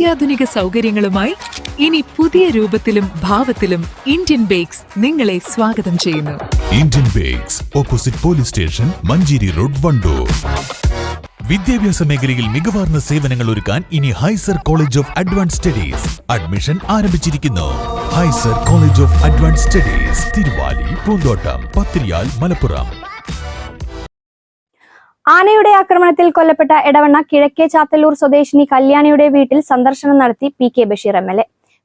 അത്യാധുനിക സൗകര്യങ്ങളുമായി ഇനി പുതിയ രൂപത്തിലും ഭാവത്തിലും ഇന്ത്യൻ ബേക്സ് നിങ്ങളെ സ്വാഗതം ചെയ്യുന്നു. Indian bakes opposite police station Manjeri road Wandoor. വിദ്യാഭ്യാസ മേഖലയിൽ മികവാർന്ന സേവനങ്ങൾ ഒരുക്കാൻ ഇനി ഹൈസർ college of advance studies admission ആരംഭിച്ചിരിക്കുന്നു. ഹൈസർ college of advance studies Thiruvali Poonthottam Pathiriyal Malappuram. ആനയുടെ ആക്രമണത്തിൽ കൊല്ലപ്പെട്ട എടവണ്ണ കിഴക്കേ ചാത്തല്ലൂർ സ്വദേശിനി കല്യാണിയുടെ വീട്ടിൽ സന്ദർശനം നടത്തി P K Basheer M L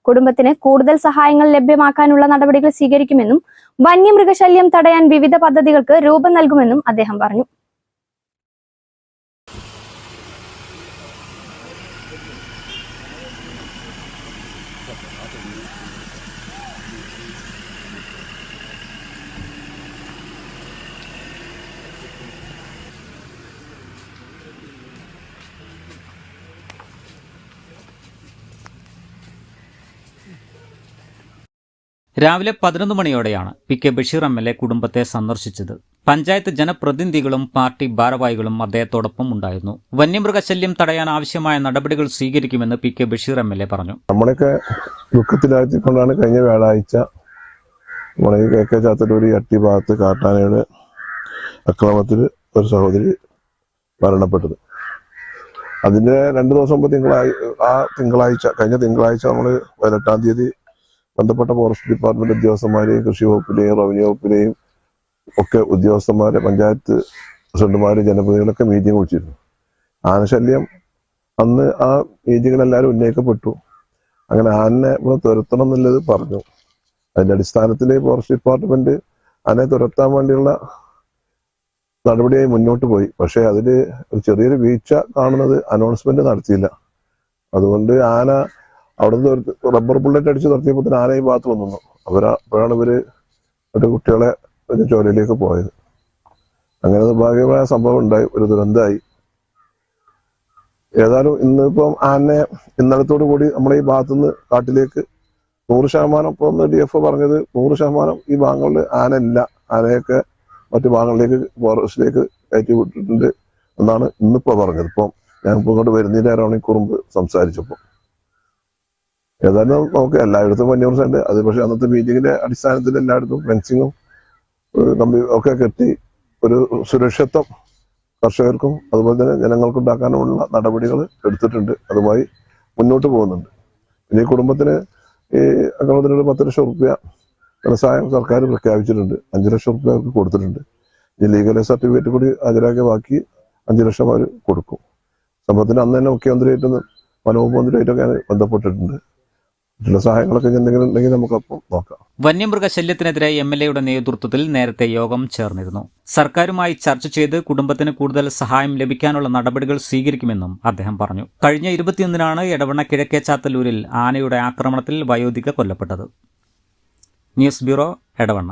കുടുംബത്തിന് കൂടുതൽ സഹായങ്ങൾ ലഭ്യമാക്കാനുള്ള നടപടികൾ സ്വീകരിക്കുമെന്നും വന്യമൃഗശല്യം തടയാൻ വിവിധ പദ്ധതികൾക്ക് രൂപം നൽകുമെന്നും അദ്ദേഹം പറഞ്ഞു. രാവിലെ പതിനൊന്ന് മണിയോടെയാണ് P K Basheer M L A കുടുംബത്തെ സന്ദർശിച്ചത്. പഞ്ചായത്ത് ജനപ്രതിനിധികളും പാർട്ടി ഭാരവാഹികളും അദ്ദേഹത്തോടൊപ്പം ഉണ്ടായിരുന്നു. വന്യമൃഗശല്യം തടയാൻ ആവശ്യമായ നടപടികൾ സ്വീകരിക്കുമെന്ന് P K Basheer M L A പറഞ്ഞു. നമ്മളൊക്കെ ദുഃഖത്തിലാഴ്ത്തിക്കൊണ്ടാണ് കഴിഞ്ഞ വ്യാഴാഴ്ച നമ്മളെ ഈ കെ കെ ചാത്തലൂരി അട്ടി ഭാഗത്ത് കാട്ടാനയുടെ അക്രമത്തിൽ ഒരു സഹോദരി മരണപ്പെട്ടത്. അതിന്റെ രണ്ടു ദിവസം മുമ്പ് തിങ്കളാഴ്ച ആ തിങ്കളാഴ്ച കഴിഞ്ഞ തിങ്കളാഴ്ച നമ്മൾ പതിനെട്ടാം തീയതി ബന്ധപ്പെട്ട ഫോറസ്റ്റ് ഡിപ്പാർട്ട്മെന്റ് ഉദ്യോഗസ്ഥന്മാരെയും കൃഷി വകുപ്പിലെയും റവന്യൂ വകുപ്പിലെയും ഒക്കെ ഉദ്യോഗസ്ഥന്മാരെ പഞ്ചായത്ത് പ്രസിഡന്റുമാരെ ജനപ്രതിനിധികളൊക്കെ മീറ്റിംഗ് വിളിച്ചിരുന്നു. ആനശല്യം അന്ന് ആ മീറ്റിങ്ങിലെല്ലാവരും ഉന്നയിക്കപ്പെട്ടു. അങ്ങനെ ആനനെ ഇവിടെ തുരത്തണം എന്നുള്ളത് പറഞ്ഞു. അതിന്റെ അടിസ്ഥാനത്തിൽ ഫോറസ്റ്റ് ഡിപ്പാർട്ട്മെന്റ് ആനയെ തുരത്താൻ വേണ്ടിയുള്ള നടപടിയായി മുന്നോട്ട് പോയി. പക്ഷെ അതിൽ ഒരു ചെറിയൊരു വീഴ്ച കാണുന്നത് അനൗൺസ്മെന്റ് നടത്തിയില്ല. അതുകൊണ്ട് ആന അവിടുന്ന് റബ്ബർ ബുള്ളറ്റ് അടിച്ച് നിർത്തിയപ്പോൾ തന്നെ ആരെയും ഭാഗത്ത് വന്നു അവരാ അപ്പോഴാണ് ഇവർ ഒരു കുട്ടികളെ ഒരു ചോലയിലേക്ക് പോയത്. അങ്ങനെ നിർഭാഗ്യമായ സംഭവം ഉണ്ടായി ഒരു ദുരന്തമായി. ഏതായാലും ഇന്നിപ്പം ആനെ ഇന്നലത്തോടു കൂടി നമ്മുടെ ഈ ഭാഗത്തുനിന്ന് കാട്ടിലേക്ക് നൂറ് ശതമാനം ഇപ്പൊ ഡി എഫ് പറഞ്ഞത് നൂറ് ശതമാനം ഈ ഭാഗങ്ങളിൽ ആന ഇല്ല. ആനയൊക്കെ മറ്റു ഭാഗങ്ങളിലേക്ക് ഫോറസ്റ്റിലേക്ക് കയറ്റി വിട്ടിട്ടുണ്ട് എന്നാണ് ഇന്നിപ്പോ പറഞ്ഞത്. ഇപ്പം ഞാൻ ഇപ്പൊ ഇങ്ങോട്ട് ഈ കുറുമ്പ് സംസാരിച്ചപ്പോൾ. ഏതായാലും നമുക്ക് എല്ലായിടത്തും വന്യ പ്രശ്നമുണ്ട് അത് പക്ഷെ അന്നത്തെ മീറ്റിങ്ങിന്റെ അടിസ്ഥാനത്തിൽ എല്ലായിടത്തും ഫെൻസിങ്ങും കമ്പി ഒക്കെ കെട്ടി ഒരു സുരക്ഷിത്വം കർഷകർക്കും അതുപോലെ തന്നെ ജനങ്ങൾക്കും ഉണ്ടാക്കാനുമുള്ള നടപടികൾ എടുത്തിട്ടുണ്ട്. അതുമായി മുന്നോട്ട് പോകുന്നുണ്ട്. പിന്നെ ഈ കുടുംബത്തിന് ഈ അക്രമത്തിനൊരു പത്ത് ലക്ഷം റുപ്യ ധനസഹായം സർക്കാർ പ്രഖ്യാപിച്ചിട്ടുണ്ട്. അഞ്ചു ലക്ഷം റുപ്യ അവർക്ക് കൊടുത്തിട്ടുണ്ട്. ഈ ലീഗൽ സർട്ടിഫിക്കറ്റ് കൂടി ഹാജരാക്കിയ ബാക്കി അഞ്ചു ലക്ഷം അവർ കൊടുക്കും. സംഭവത്തിന് അന്ന് തന്നെ മുഖ്യമന്ത്രിയായിട്ടൊന്ന് വനവകുപ്പ് മന്ത്രിയായിട്ടൊക്കെ ബന്ധപ്പെട്ടിട്ടുണ്ട്. മറ്റുള്ള എന്തെങ്കിലും ഉണ്ടെങ്കിൽ നമുക്കപ്പം നോക്കാം. വന്യമൃഗശല്യത്തിനെതിരെ എം എൽ എയുടെ നേതൃത്വത്തിൽ നേരത്തെ യോഗം ചേർന്നിരുന്നു. സർക്കാരുമായി ചർച്ച ചെയ്ത് കുടുംബത്തിന് കൂടുതൽ സഹായം ലഭിക്കാനുള്ള നടപടികൾ സ്വീകരിക്കുമെന്നും അദ്ദേഹം പറഞ്ഞു. കഴിഞ്ഞ ഇരുപത്തിയൊന്നിനാണ് എടവണ്ണ കിഴക്കേ ചാത്തല്ലൂരിൽ ആനയുടെ ആക്രമണത്തിൽ വയോധിക കൊല്ലപ്പെട്ടത്. News bureau Edavanna.